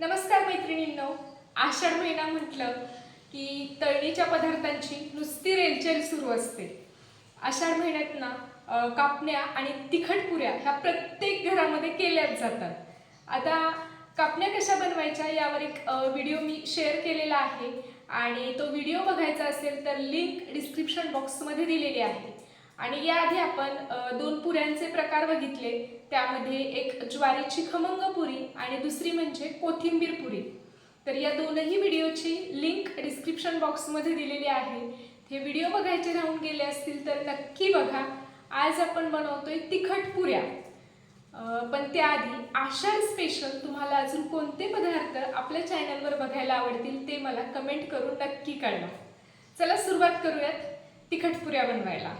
नमस्कार मैत्रिणींनो. आषाढ महिना म्हटलं की तळणीच्या पदार्थांची नुसती रेलचेल सुरू असते. आषाढ महिन्यात ना कापण्या आणि तिखट पुऱ्या ह्या प्रत्येक घरामध्ये केल्याच जातात. आता कापण्या कशा बनवायच्या यावर एक व्हिडिओ मी शेअर केलेला आहे. आणि तो व्हिडिओ बघायचा असेल तर लिंक डिस्क्रिप्शन बॉक्समध्ये दिलेली आहे. आणि याआधी आपण दोन पुऱ्यांचे प्रकार बघितले. त्यामध्ये एक ज्वारीची खमंग पुरी आणि दुसरी म्हणजे कोथिंबीर पुरी. तर या दोनही व्हिडिओची लिंक डिस्क्रिप्शन बॉक्समध्ये दिलेली आहे. हे व्हिडिओ बघायचे राहून गेले असतील तर नक्की बघा. आज आपण बनवतोय तिखट पुऱ्या. पण त्याआधी आषाढ स्पेशल तुम्हाला अजून कोणते पदार्थ आपल्या चॅनलवर बघायला आवडतील ते मला कमेंट करून नक्की कळवा. चला सुरुवात करूयात तिखट पुऱ्या बनवायला.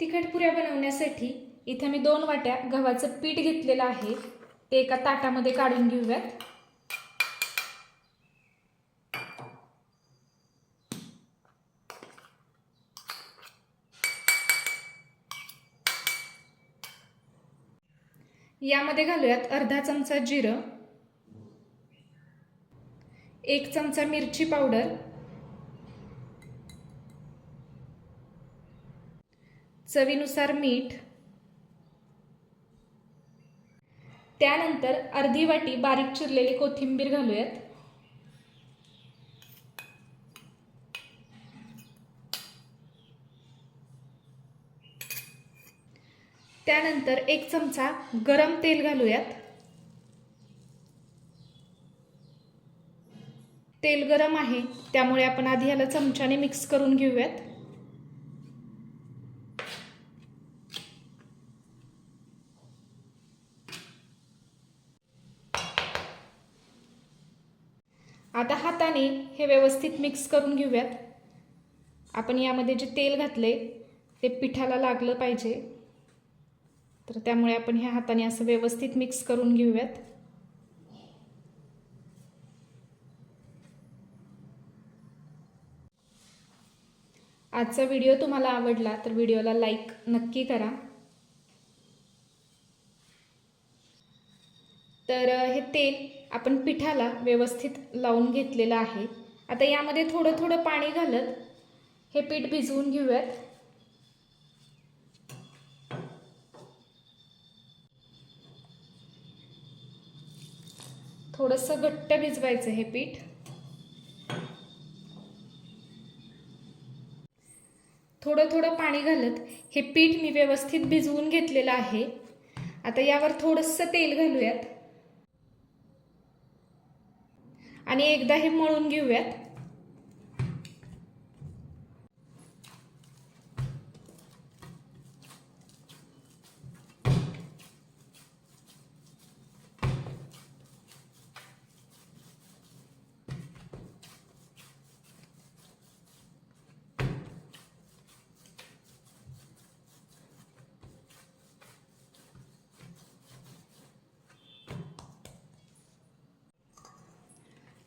तिखट पुऱ्या बनवण्यासाठी इथे मी दोन वाट्या गव्हाचं पीठ घेतलेलं आहे. ते एका ताटामध्ये काढून घेऊयात. यामध्ये घालूयात अर्धा चमचा जिरं एक चमचा मिरची पावडर चवीनुसार मीठ. त्यानंतर अर्धी वाटी बारीक चिरलेली कोथिंबीर घालूयात. त्यानंतर एक चमचा गरम तेल घालूयात. तेल गरम आहे त्यामुळे आपण आधी याला चमच्याने मिक्स करून घेऊयात आता हाताने हे व्यवस्थित मिक्स करून घेऊयात. आपण यामध्ये जे तेल घातले ते पिठाला लागलं पाहिजे. तर त्यामुळे आपण ह्या हाताने असं व्यवस्थित मिक्स करून घेऊयात. आजचा व्हिडिओ तुम्हाला आवडला तर व्हिडिओला लाईक नक्की करा. तर हे तेल आपण पिठाला व्यवस्थित लावून घेतलेलं आहे. आता यामध्ये थोडं थोडं पाणी घालत हे पीठ भिजवून घेऊयात. थोडंसं घट्ट भिजवायचं हे पीठ. थोडं थोडं पाणी घालत हे पीठ मी व्यवस्थित भिजवून घेतलेलं आहे. आता यावर थोडंसं तेल घालूयात. आणि एकदा हे मळून घेऊयात.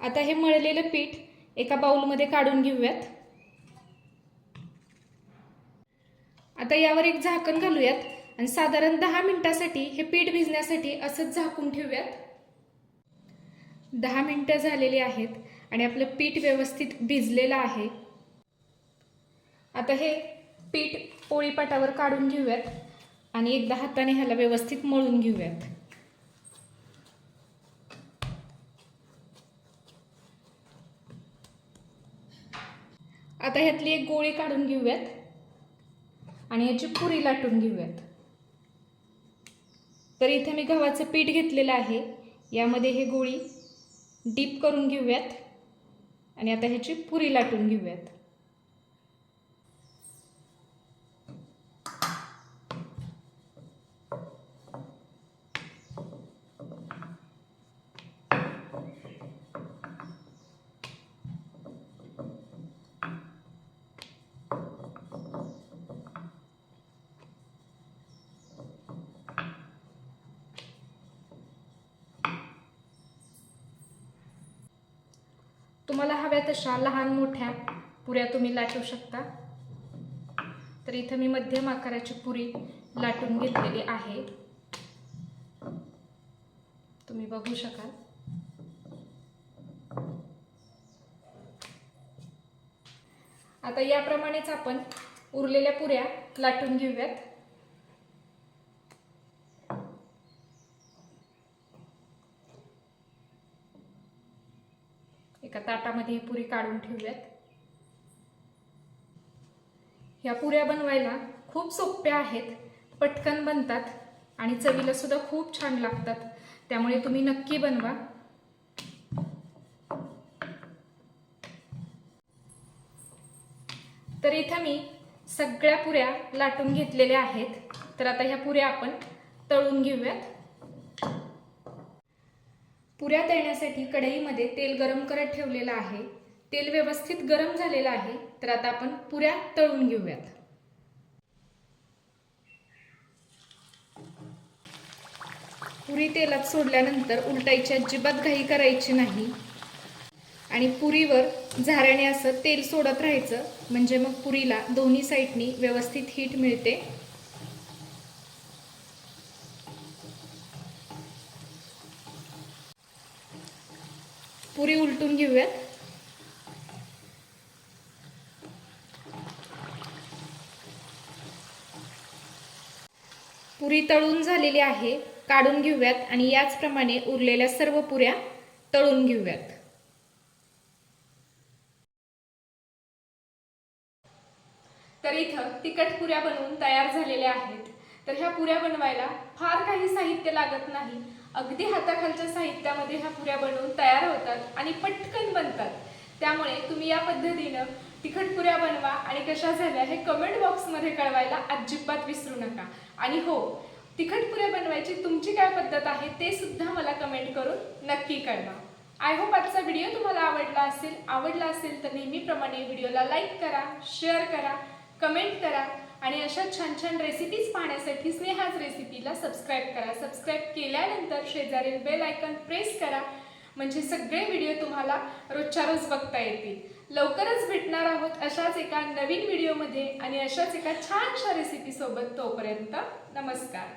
आता हे मळलेलं पीठ एका बाऊलमध्ये काढून घेऊयात. आता यावर एक झाकण घालूयात आणि साधारण दहा मिनिटासाठी हे पीठ भिजण्यासाठी असंच झाकून ठेवूयात. दहा मिनटं झालेली आहेत आणि आपलं पीठ व्यवस्थित भिजलेलं आहे. आता हे पीठ पोळीपाटावर काढून घेऊयात आणि एकदा हाताने ह्याला व्यवस्थित मळून घेऊयात. आता ह्यातली एक गोळी काढून घेऊयात. आणि याची पुरी लाटून घेऊयात. तर इथे मी गव्हाचं पीठ घेतलेलं आहे. यामध्ये हे गोळी डीप करून घेऊयात. आणि आता ह्याची पुरी लाटून घेऊयात. तुम्हाला हव्या तशा लहान मोठ्या पुऱ्या तुम्ही लाटू शकता. तर इथं मी मध्यम आकाराची पुरी लाटून घेतलेली आहे. तुम्ही बघू शकाल. आता याप्रमाणेच आपण उरलेल्या पुऱ्या लाटून घेऊयात. एका ताटामध्ये ही पुरी काढून ठेवूयात ह्या पुऱ्या बनवायला खूप सोप्या आहेत पटकन बनतात आणि चवीला सुद्धा खूप छान लागतात. त्यामुळे तुम्ही नक्की बनवा. तर इथं मी सगळ्या पुऱ्या लाटून घेतलेल्या आहेत. तर आता ह्या पुऱ्या आपण तळून घेऊयात. पुऱ्या तळण्यासाठी कढईमध्ये तेल गरम करत ठेवलेलं आहे. तेल व्यवस्थित गरम झालेलं आहे. तर आता आपण पुऱ्या तळून घेऊयात. पुरी तेलात सोडल्यानंतर उलटायची अजिबात घाई करायची नाही. आणि पुरीवर झाऱ्याने असं तेल सोडत राहायचं. म्हणजे मग पुरीला दोन्ही साईडनी व्यवस्थित हीट मिळते. पुरी उलटून घेऊयात. पुरी तळून झालेली आहे काढून घेऊयात आणि याचप्रमाणे उरलेल्या सर्व पुऱ्या तळून घेऊयात. तर इथं तिखट पुऱ्या बनवून तयार झालेल्या आहेत. तर ह्या पुऱ्या बनवायला फार काही साहित्य लागत नाही. अगदी हाताखालच्या साहित्यामध्ये ह्या पुऱ्या बनवून तयार होतात आणि पटकन बनतात. त्यामुळे तुम्ही या पद्धतीनं तिखट पुऱ्या बनवा आणि कशा झाल्या हे कमेंट बॉक्समध्ये कळवायला अजिबात विसरू नका. आणि हो तिखट पुऱ्या बनवायची तुमची काय पद्धत आहे ते सुद्धा मला कमेंट करून नक्की कळवा. आय होप आजचा व्हिडिओ तुम्हाला आवडला असेल. आवडला असेल तर नेहमीप्रमाणे व्हिडिओला लाईक करा शेअर करा कमेंट करा. आणि अशा छान छान रेसिपीज पाहण्यासाठी स्नेहाच रेसिपीला सबस्क्राईब करा. सबस्क्राईब केल्यानंतर शेजारील बेल आयकन प्रेस करा. म्हणजे सगळे व्हिडिओ तुम्हाला रोजच्या रोज बघता येतील. लवकरच भेटणार आहोत अशाच एका नवीन व्हिडिओमध्ये आणि अशाच एका छानशा रेसिपीसोबत तोपर्यंत नमस्कार.